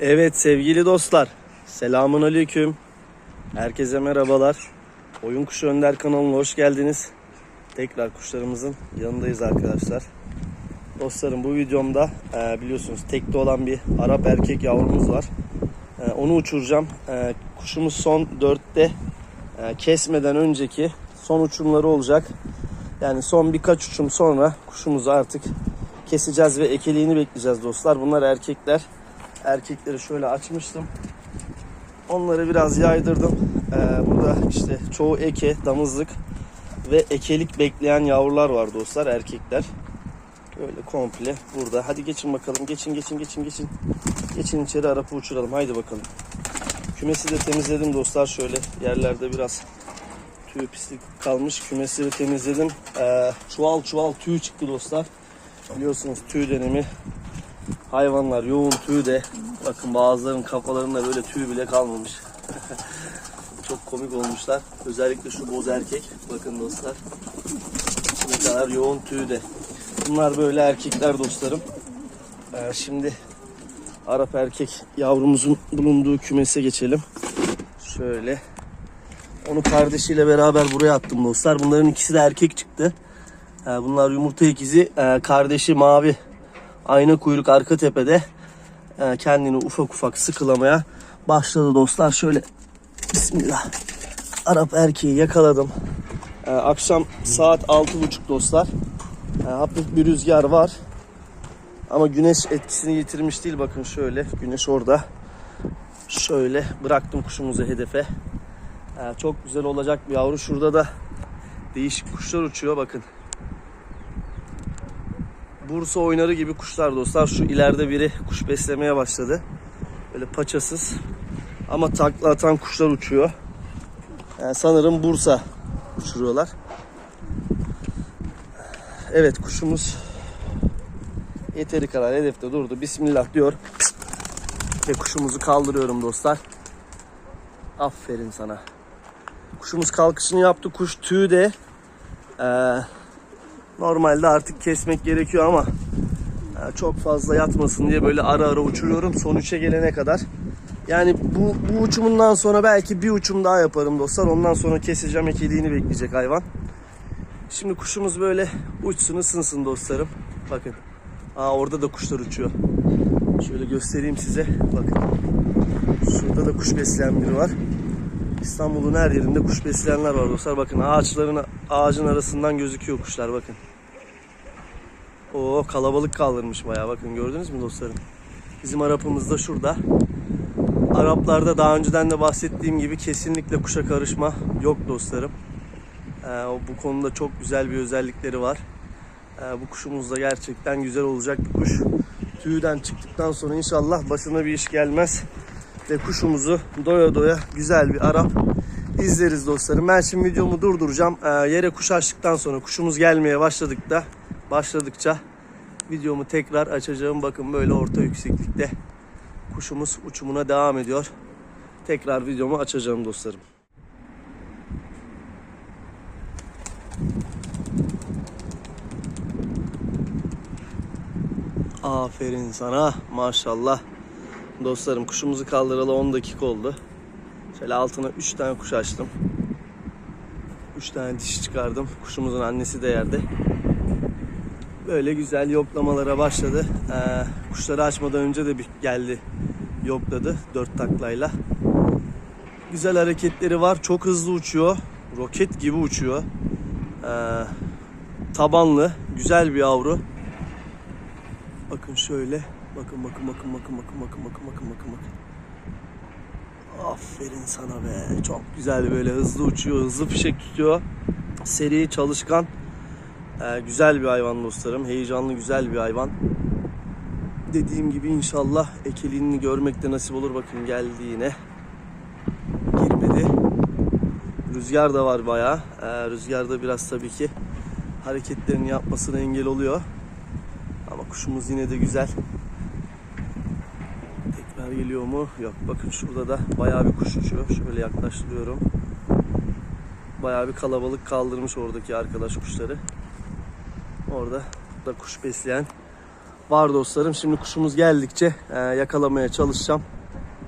Evet sevgili dostlar. Selamun aleyküm. Herkese merhabalar. Oyun Kuşu Önder kanalına hoş geldiniz. Tekrar kuşlarımızın yanındayız arkadaşlar. Dostlarım bu videomda e, biliyorsunuz tekte olan bir Arap erkek yavrumuz var. E, onu uçuracağım. E, kuşumuz son 4'te e, kesmeden önceki son uçumları olacak. Yani son birkaç uçum sonra kuşumuzu artık keseceğiz ve ekeliğini bekleyeceğiz dostlar. Bunlar erkekler. Erkekleri şöyle açmıştım. Onları biraz yaydırdım. Ee, burada işte çoğu eke, damızlık ve ekelik bekleyen yavrular var dostlar erkekler. Böyle komple burada. Hadi geçin bakalım. Geçin geçin geçin geçin. Geçin içeri arapı uçuralım. Haydi bakalım. Kümesi de temizledim dostlar. Şöyle yerlerde biraz tüy pislik kalmış. Kümesi temizledim. Ee, çuval çuval tüy çıktı dostlar. Biliyorsunuz tüy dönemi hayvanlar yoğun tüy de bakın bazılarının kafalarında böyle tüy bile kalmamış. Çok komik olmuşlar. Özellikle şu boz erkek. Bakın dostlar. Ne kadar yoğun tüy de. Bunlar böyle erkekler dostlarım. Ee, şimdi Arap erkek yavrumuzun bulunduğu kümese geçelim. Şöyle. Onu kardeşiyle beraber buraya attım dostlar. Bunların ikisi de erkek çıktı. Ee, bunlar yumurta ikizi. Ee, kardeşi mavi. Ayna kuyruk arka tepede. Ee, kendini ufak ufak sıkılamaya başladı dostlar. Şöyle Bismillah. Arap erkeği yakaladım. Ee, akşam saat 6.30 dostlar. Ee, hafif bir rüzgar var. Ama güneş etkisini yitirmiş değil. Bakın şöyle güneş orada. Şöyle bıraktım kuşumuzu hedefe. Çok güzel olacak bir yavru. Şurada da değişik kuşlar uçuyor bakın. Bursa oynarı gibi kuşlar dostlar. Şu ileride biri kuş beslemeye başladı. Böyle paçasız. Ama takla atan kuşlar uçuyor. Yani sanırım Bursa uçuruyorlar. Evet kuşumuz yeteri kadar hedefte durdu. Bismillah diyor. Ve kuşumuzu kaldırıyorum dostlar. Aferin sana. Kuşumuz kalkışını yaptı. Kuş tüyü de eee, normalde artık kesmek gerekiyor ama eee, çok fazla yatmasın diye böyle ara ara uçuruyorum. Son 3'e gelene kadar. Yani bu, bu uçumundan sonra belki bir uçum daha yaparım dostlar. Ondan sonra keseceğim ekeliğini bekleyecek hayvan. Şimdi kuşumuz böyle uçsun ısınsın dostlarım. Bakın. Aa orada da kuşlar uçuyor. Şöyle göstereyim size. Bakın. Şurada da kuş besleyen biri var. İstanbul'un her yerinde kuş besleyenler var dostlar. Bakın ağaçların ağacın arasından gözüküyor kuşlar bakın. O kalabalık kaldırmış bayağı bakın gördünüz mü dostlarım? Bizim Arap'ımız da şurada. Araplarda daha önceden de bahsettiğim gibi kesinlikle kuşa karışma yok dostlarım. Ee, bu konuda çok güzel bir özellikleri var. Ee, bu kuşumuz da gerçekten güzel olacak bir kuş. Tüyden çıktıktan sonra inşallah başına bir iş gelmez. Ve kuşumuzu doya doya güzel bir Arap izleriz dostlarım. Ben şimdi videomu durduracağım. Ee, yere kuş açtıktan sonra kuşumuz gelmeye başladıkta başladıkça videomu tekrar açacağım. Bakın böyle orta yükseklikte kuşumuz uçumuna devam ediyor. Tekrar videomu açacağım dostlarım. Aferin sana maşallah. Dostlarım kuşumuzu kaldıralı 10 dakika oldu. Şöyle altına 3 tane kuş açtım. 3 tane dişi çıkardım. Kuşumuzun annesi de yerde. Böyle güzel yoklamalara başladı. Ee, kuşları açmadan önce de bir geldi yokladı dört taklayla. Güzel hareketleri var. Çok hızlı uçuyor. Roket gibi uçuyor. Ee, tabanlı. Güzel bir yavru. Bakın şöyle. Bakın bakın bakın bakın bakın bakın bakın bakın bakın bakın. Aferin sana be. Çok güzel böyle hızlı uçuyor. Hızlı fişek tutuyor. Seri, çalışkan. Ee, güzel bir hayvan dostlarım. Heyecanlı güzel bir hayvan. Dediğim gibi inşallah ekeliğini görmek de nasip olur. Bakın geldi yine. Girmedi. Rüzgar da var bayağı. Ee, rüzgar da biraz tabii ki hareketlerini yapmasına engel oluyor. Ama kuşumuz yine de güzel. Tekrar geliyor mu? Yok. Bakın şurada da bayağı bir kuş uçuyor. Şöyle yaklaştırıyorum. Bayağı bir kalabalık kaldırmış oradaki arkadaş kuşları. Orada da kuş besleyen var dostlarım. Şimdi kuşumuz geldikçe e, yakalamaya çalışacağım.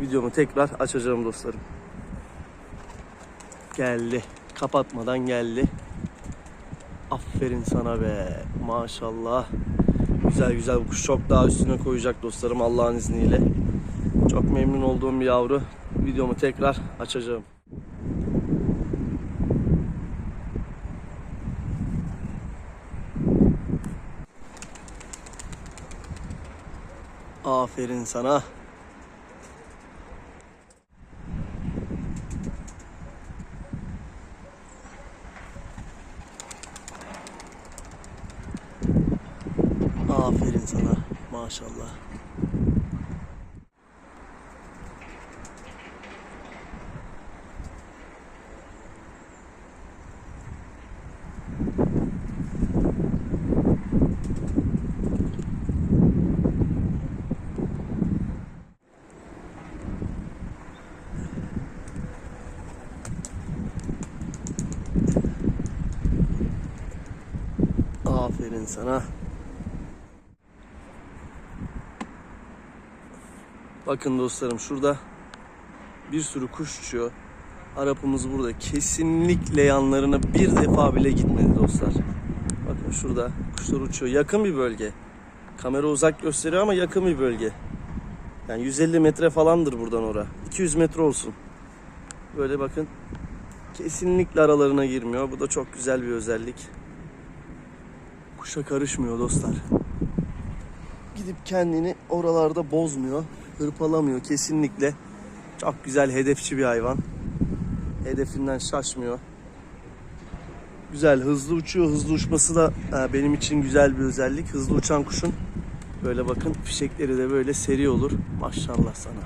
Videomu tekrar açacağım dostlarım. Geldi. Kapatmadan geldi. Aferin sana be. Maşallah. Güzel güzel bu kuş çok daha üstüne koyacak dostlarım Allah'ın izniyle. Çok memnun olduğum bir yavru. Videomu tekrar açacağım. Aferin sana. Aferin sana. Maşallah. Aferin sana. Bakın dostlarım şurada bir sürü kuş uçuyor. Arapımız burada. Kesinlikle yanlarına bir defa bile gitmedi dostlar. Bakın şurada kuşlar uçuyor. Yakın bir bölge. Kamera uzak gösteriyor ama yakın bir bölge. Yani 150 metre falandır buradan ora. 200 metre olsun. Böyle bakın. Kesinlikle aralarına girmiyor. Bu da çok güzel bir özellik. Kuşa karışmıyor dostlar. Gidip kendini oralarda bozmuyor. Hırpalamıyor kesinlikle. Çok güzel hedefçi bir hayvan. Hedefinden şaşmıyor. Güzel hızlı uçuyor. Hızlı uçması da e, benim için güzel bir özellik. Hızlı uçan kuşun böyle bakın fişekleri de böyle seri olur. Maşallah sana.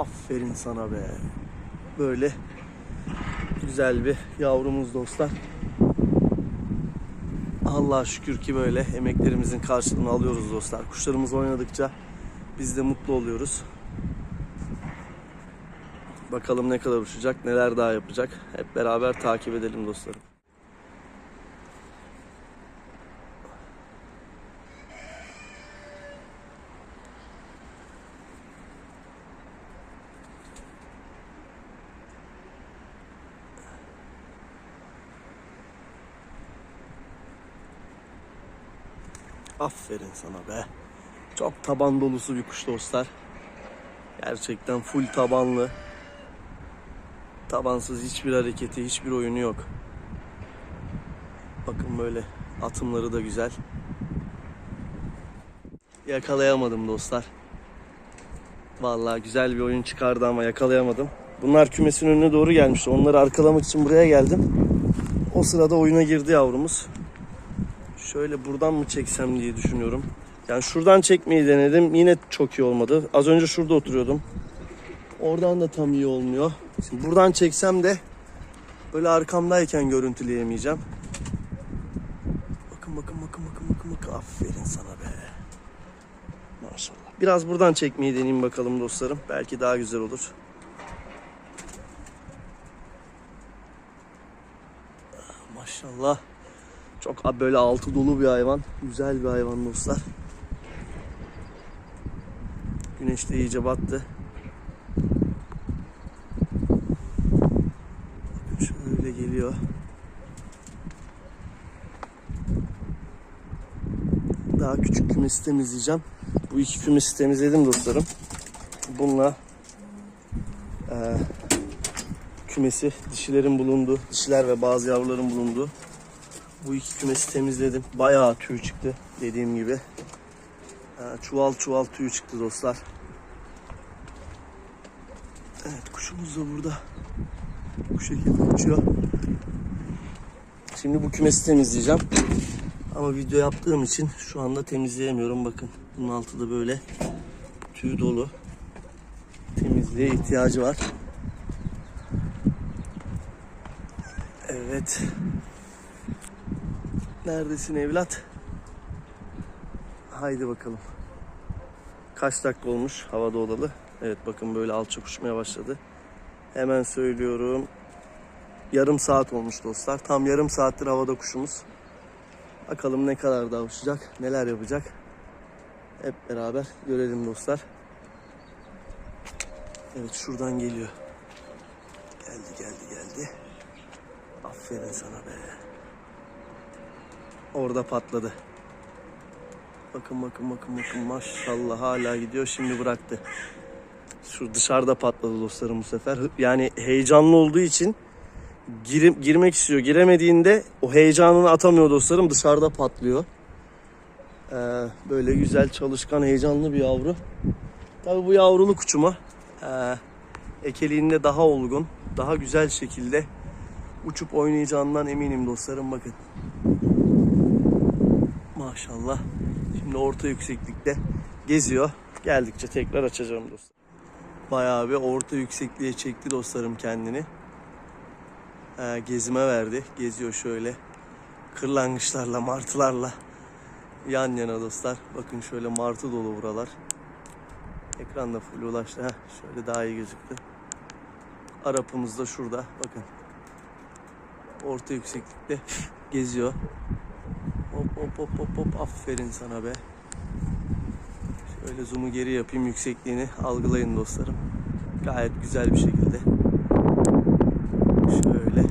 Aferin sana be. Böyle güzel bir yavrumuz dostlar. Allah'a şükür ki böyle emeklerimizin karşılığını alıyoruz dostlar. Kuşlarımız oynadıkça biz de mutlu oluyoruz. Bakalım ne kadar uçacak, neler daha yapacak. Hep beraber takip edelim dostlarım. Aferin sana be. Çok taban dolusu bir kuş dostlar. Gerçekten full tabanlı. Tabansız hiçbir hareketi, hiçbir oyunu yok. Bakın böyle atımları da güzel. Yakalayamadım dostlar. Vallahi güzel bir oyun çıkardı ama yakalayamadım. Bunlar kümesin önüne doğru gelmişti. Onları arkalamak için buraya geldim. O sırada oyuna girdi yavrumuz. Şöyle buradan mı çeksem diye düşünüyorum. Yani şuradan çekmeyi denedim. Yine çok iyi olmadı. Az önce şurada oturuyordum. Oradan da tam iyi olmuyor. Şimdi buradan çeksem de böyle arkamdayken görüntüleyemeyeceğim. Bakın bakın bakın bakın bakın bakın. Aferin sana be. Maşallah. Biraz buradan çekmeyi deneyeyim bakalım dostlarım. Belki daha güzel olur. Maşallah. Çok böyle altı dolu bir hayvan. Güzel bir hayvan dostlar. Güneş de iyice battı. Şöyle geliyor. Daha küçük kümesi temizleyeceğim. Bu iki kümesi temizledim dostlarım. Bununla eee, kümesi dişilerin bulunduğu, dişiler ve bazı yavruların bulunduğu bu iki kümesi temizledim. Bayağı tüy çıktı dediğim gibi. Çuval çuval tüy çıktı dostlar. Evet kuşumuz da burada. Bu şekilde uçuyor. Şimdi bu kümesi temizleyeceğim. Ama video yaptığım için şu anda temizleyemiyorum. Bakın bunun altı da böyle tüy dolu. Temizliğe ihtiyacı var. Evet. Neredesin evlat? Haydi bakalım. Kaç dakika olmuş havada olalı? Evet bakın böyle alçak uçmaya başladı. Hemen söylüyorum. Yarım saat olmuş dostlar. Tam yarım saattir havada kuşumuz. Bakalım ne kadar daha uçacak, neler yapacak. Hep beraber görelim dostlar. Evet şuradan geliyor. Geldi geldi geldi. Aferin sana be. Orada patladı. Bakın bakın bakın bakın maşallah hala gidiyor şimdi bıraktı. Şu dışarıda patladı dostlarım bu sefer. Yani heyecanlı olduğu için gir- girmek istiyor. Giremediğinde o heyecanını atamıyor dostlarım dışarıda patlıyor. Ee, böyle güzel çalışkan heyecanlı bir yavru. Tabii bu yavruluk uçuma ee, ekeliğinde daha olgun, daha güzel şekilde uçup oynayacağından eminim dostlarım bakın. Maşallah. Şimdi orta yükseklikte geziyor. Geldikçe tekrar açacağım dostlar. Bayağı bir orta yüksekliğe çekti dostlarım kendini. Ee, gezime verdi. Geziyor şöyle. Kırlangıçlarla, martılarla yan yana dostlar. Bakın şöyle martı dolu buralar. Ekranda full ulaştı. Heh, şöyle daha iyi gözüktü. Arapımız da şurada. Bakın. Orta yükseklikte geziyor. Hop hop hop hop. Aferin sana be. Şöyle zoom'u geri yapayım. Yüksekliğini algılayın dostlarım. Gayet güzel bir şekilde. Şöyle.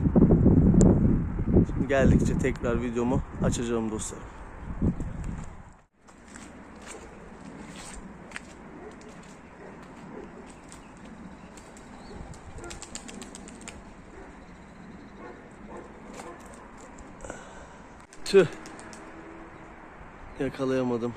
Şimdi geldikçe tekrar videomu açacağım dostlarım. Tüh. Yakalayamadım.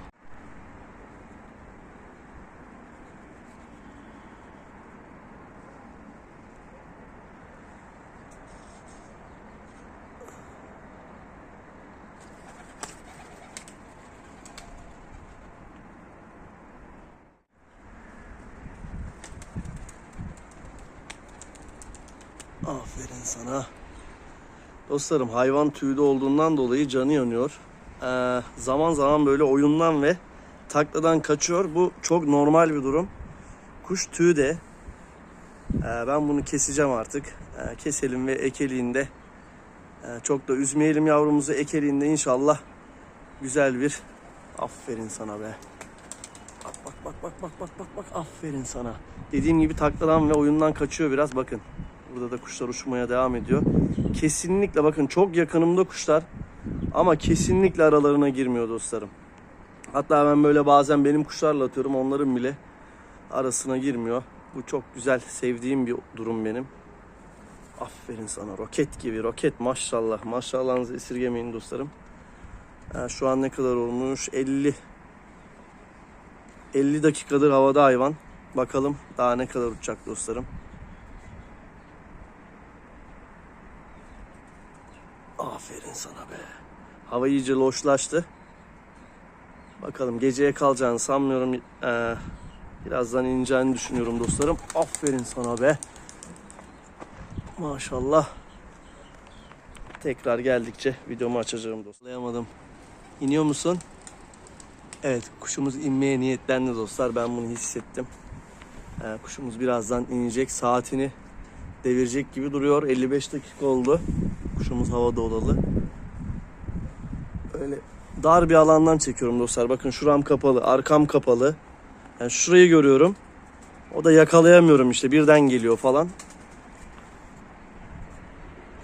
Aferin sana. Dostlarım hayvan tüylü olduğundan dolayı canı yanıyor. Ee, zaman zaman böyle oyundan ve takladan kaçıyor. Bu çok normal bir durum. Kuş tüyü de ee, ben bunu keseceğim artık. Ee, keselim ve ekeliğinde çok da üzmeyelim yavrumuzu. Ekeliğinde inşallah güzel bir aferin sana be. Bak bak bak bak bak bak bak bak aferin sana. Dediğim gibi takladan ve oyundan kaçıyor biraz bakın. Burada da kuşlar uçmaya devam ediyor. Kesinlikle bakın çok yakınımda kuşlar ama kesinlikle aralarına girmiyor dostlarım. Hatta ben böyle bazen benim kuşlarla atıyorum onların bile arasına girmiyor. Bu çok güzel sevdiğim bir durum benim. Aferin sana roket gibi roket maşallah maşallahınızı esirgemeyin dostlarım. Ha, şu an ne kadar olmuş 50 50 dakikadır havada hayvan. Bakalım daha ne kadar uçacak dostlarım. Aferin sana be. Hava iyice loşlaştı. Bakalım geceye kalacağını sanmıyorum. Ee, birazdan ineceğini düşünüyorum dostlarım. Aferin sana be. Maşallah. Tekrar geldikçe videomu açacağım dostlayamadım. İniyor musun? Evet kuşumuz inmeye niyetlendi dostlar. Ben bunu hissettim. Ee, kuşumuz birazdan inecek. Saatini devirecek gibi duruyor. 55 dakika oldu. Kuşumuz havada olalı. Öyle dar bir alandan çekiyorum dostlar. Bakın şuram kapalı, arkam kapalı. Yani şurayı görüyorum. O da yakalayamıyorum işte. Birden geliyor falan.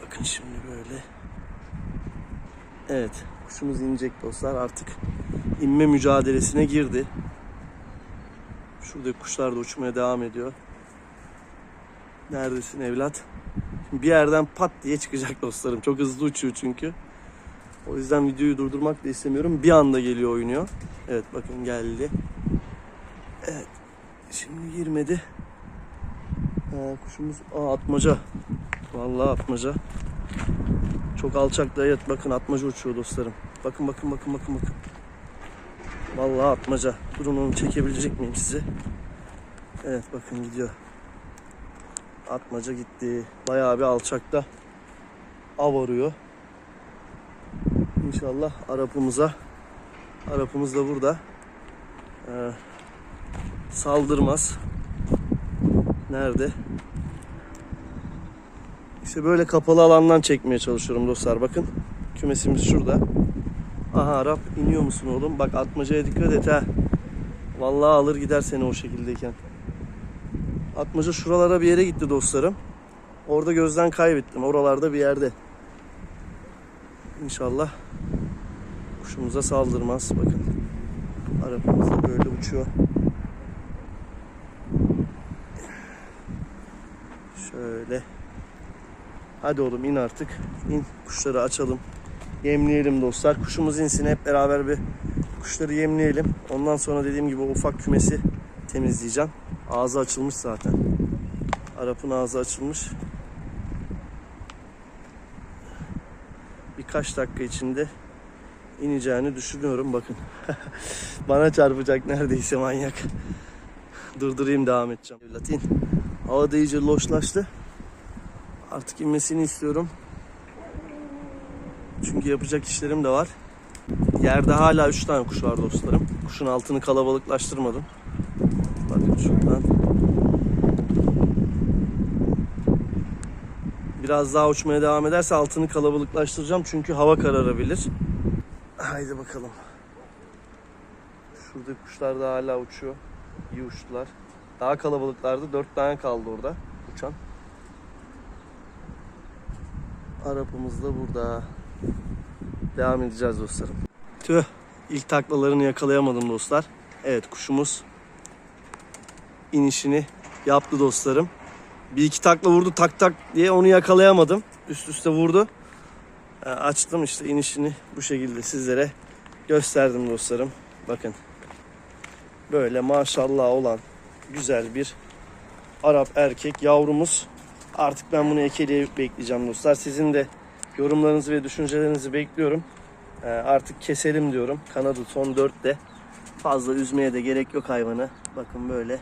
Bakın şimdi böyle. Evet. Kuşumuz inecek dostlar. Artık inme mücadelesine girdi. Şurada kuşlar da uçmaya devam ediyor. Neredesin evlat? Bir yerden pat diye çıkacak dostlarım. Çok hızlı uçuyor çünkü. O yüzden videoyu durdurmak da istemiyorum. Bir anda geliyor oynuyor. Evet bakın geldi. Evet. Şimdi girmedi. Ee, kuşumuz aa, atmaca. Vallahi atmaca. Çok alçakta evet bakın atmaca uçuyor dostlarım. Bakın bakın bakın bakın bakın. Vallahi atmaca. Durun onu çekebilecek miyim size? Evet bakın gidiyor. Atmaca gitti. Bayağı bir alçakta av arıyor. İnşallah Arap'ımıza Arap'ımız da burada ee, saldırmaz. Nerede? İşte böyle kapalı alandan çekmeye çalışıyorum dostlar. Bakın kümesimiz şurada. Aha Arap iniyor musun oğlum? Bak atmacaya dikkat et ha. Vallahi alır gider seni o şekildeyken. Atmaca şuralara bir yere gitti dostlarım. Orada gözden kaybettim. Oralarda bir yerde. İnşallah kuşumuza saldırmaz. Bakın. Arabamız da böyle uçuyor. Şöyle. Hadi oğlum in artık. İn. Kuşları açalım. Yemleyelim dostlar. Kuşumuz insin. Hep beraber bir kuşları yemleyelim. Ondan sonra dediğim gibi ufak kümesi temizleyeceğim. Ağzı açılmış zaten. Arap'ın ağzı açılmış. Birkaç dakika içinde ineceğini düşünüyorum. Bakın. Bana çarpacak neredeyse manyak. Durdurayım devam edeceğim. Latin. Hava da iyice loşlaştı. Artık inmesini istiyorum. Çünkü yapacak işlerim de var. Yerde hala 3 tane kuş var dostlarım. Kuşun altını kalabalıklaştırmadım. Bakın şuradan. Biraz daha uçmaya devam ederse altını kalabalıklaştıracağım. Çünkü hava kararabilir. Haydi bakalım. Şuradaki kuşlar da hala uçuyor. İyi uçtular. Daha kalabalıklardı. 4 tane kaldı orada uçan. Arapımız da burada. Devam edeceğiz dostlarım. Tüh. İlk taklalarını yakalayamadım dostlar. Evet kuşumuz inişini yaptı dostlarım. Bir iki takla vurdu tak tak diye onu yakalayamadım. Üst üste vurdu. Ee, Açtım işte inişini bu şekilde sizlere gösterdim dostlarım. Bakın. Böyle maşallah olan güzel bir Arap erkek yavrumuz. Artık ben bunu ekeleyip bekleyeceğim dostlar. Sizin de yorumlarınızı ve düşüncelerinizi bekliyorum. Ee, artık keselim diyorum. Kanadı son 4'te. Fazla üzmeye de gerek yok hayvanı. Bakın böyle.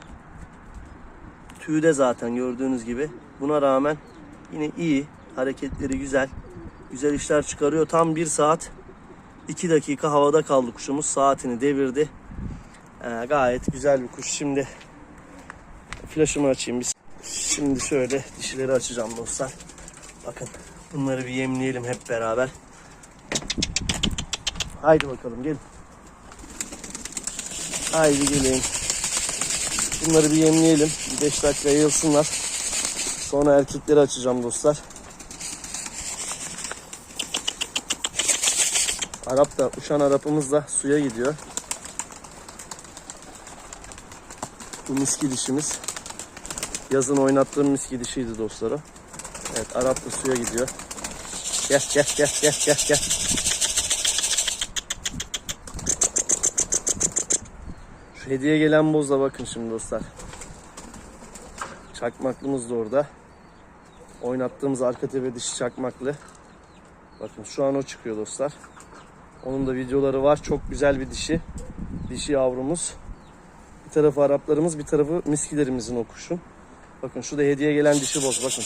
Tüyü de zaten gördüğünüz gibi. Buna rağmen yine iyi. Hareketleri güzel. Güzel işler çıkarıyor. Tam 1 saat 2 dakika havada kaldı kuşumuz. Saatini devirdi. Ee, gayet güzel bir kuş. Şimdi flaşımı açayım. Bir Şimdi şöyle dişileri açacağım dostlar. Bakın bunları bir yemleyelim hep beraber. Haydi bakalım gelin. Haydi gelin. Bunları bir yemleyelim. Bir 5 dakika yayılsınlar. Sonra erkekleri açacağım dostlar. Arap da uçan Arap'ımız da suya gidiyor. Bu miski dişimiz. Yazın oynattığım miski dişiydi dostları. Evet Arap da suya gidiyor. Gel gel gel gel gel gel. Hediye gelen bozla bakın şimdi dostlar. Çakmaklımız da orada. Oynattığımız arka tepe dişi çakmaklı. Bakın şu an o çıkıyor dostlar. Onun da videoları var. Çok güzel bir dişi. Dişi yavrumuz. Bir tarafı Araplarımız, bir tarafı miskilerimizin o kuşun. Bakın şu da hediye gelen dişi boz bakın.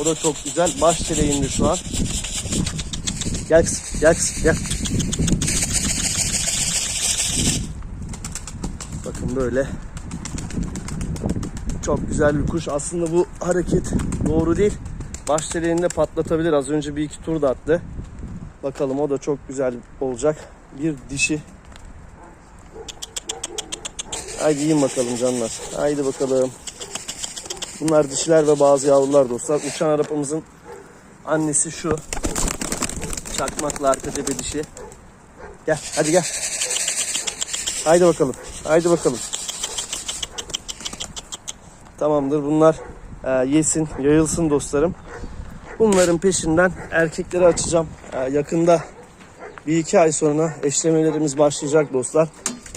O da çok güzel. Baş çeleğinde şu an. Gel kızım, gel kızım, gel. Böyle. Çok güzel bir kuş. Aslında bu hareket doğru değil. Baş çeleğinde patlatabilir. Az önce bir iki tur da attı. Bakalım o da çok güzel olacak. Bir dişi. Haydi yiyin bakalım canlar. Haydi bakalım. Bunlar dişiler ve bazı yavrular dostlar. Uçan arapamızın annesi şu. Çakmakla arka tepe dişi. Gel hadi gel. Haydi bakalım. Haydi bakalım. Tamamdır bunlar e, yesin, yayılsın dostlarım. Bunların peşinden erkekleri açacağım. E, yakında bir iki ay sonra eşlemelerimiz başlayacak dostlar.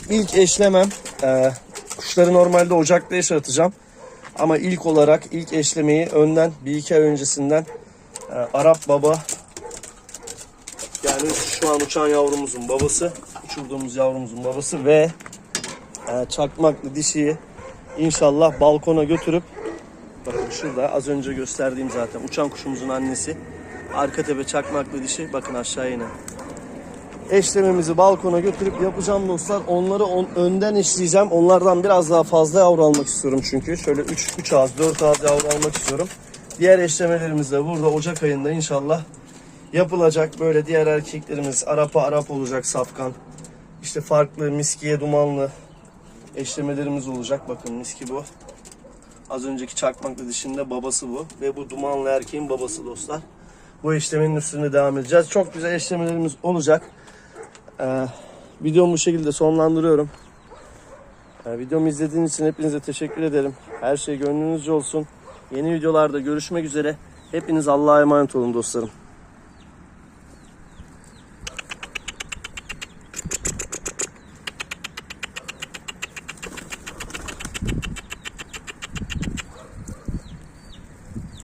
İlk eşlemem e, kuşları normalde ocakta yaşatacağım. Ama ilk olarak ilk eşlemeyi önden bir iki ay öncesinden e, Arap baba yani şu an uçan yavrumuzun babası uçurduğumuz yavrumuzun babası ve e, çakmaklı dişiyi inşallah balkona götürüp bakın şurada az önce gösterdiğim zaten uçan kuşumuzun annesi arka tepe çakmaklı dişi bakın aşağı inen eşlememizi balkona götürüp yapacağım dostlar. Onları on, önden eşleyeceğim. Onlardan biraz daha fazla yavru almak istiyorum çünkü. Şöyle 3 3 ağız 4 ağız yavru almak istiyorum. Diğer eşlemelerimiz de burada Ocak ayında inşallah yapılacak. Böyle diğer erkeklerimiz Arap'a Arap olacak safkan. İşte farklı miskiye dumanlı eşlemelerimiz olacak. Bakın miski bu. Az önceki çakmaklı dişinde babası bu. Ve bu dumanlı erkeğin babası dostlar. Bu eşlemenin üstünde devam edeceğiz. Çok güzel eşlemelerimiz olacak. Ee, videomu bu şekilde sonlandırıyorum. Ee, videomu izlediğiniz için hepinize teşekkür ederim. Her şey gönlünüzce olsun. Yeni videolarda görüşmek üzere. Hepiniz Allah'a emanet olun dostlarım.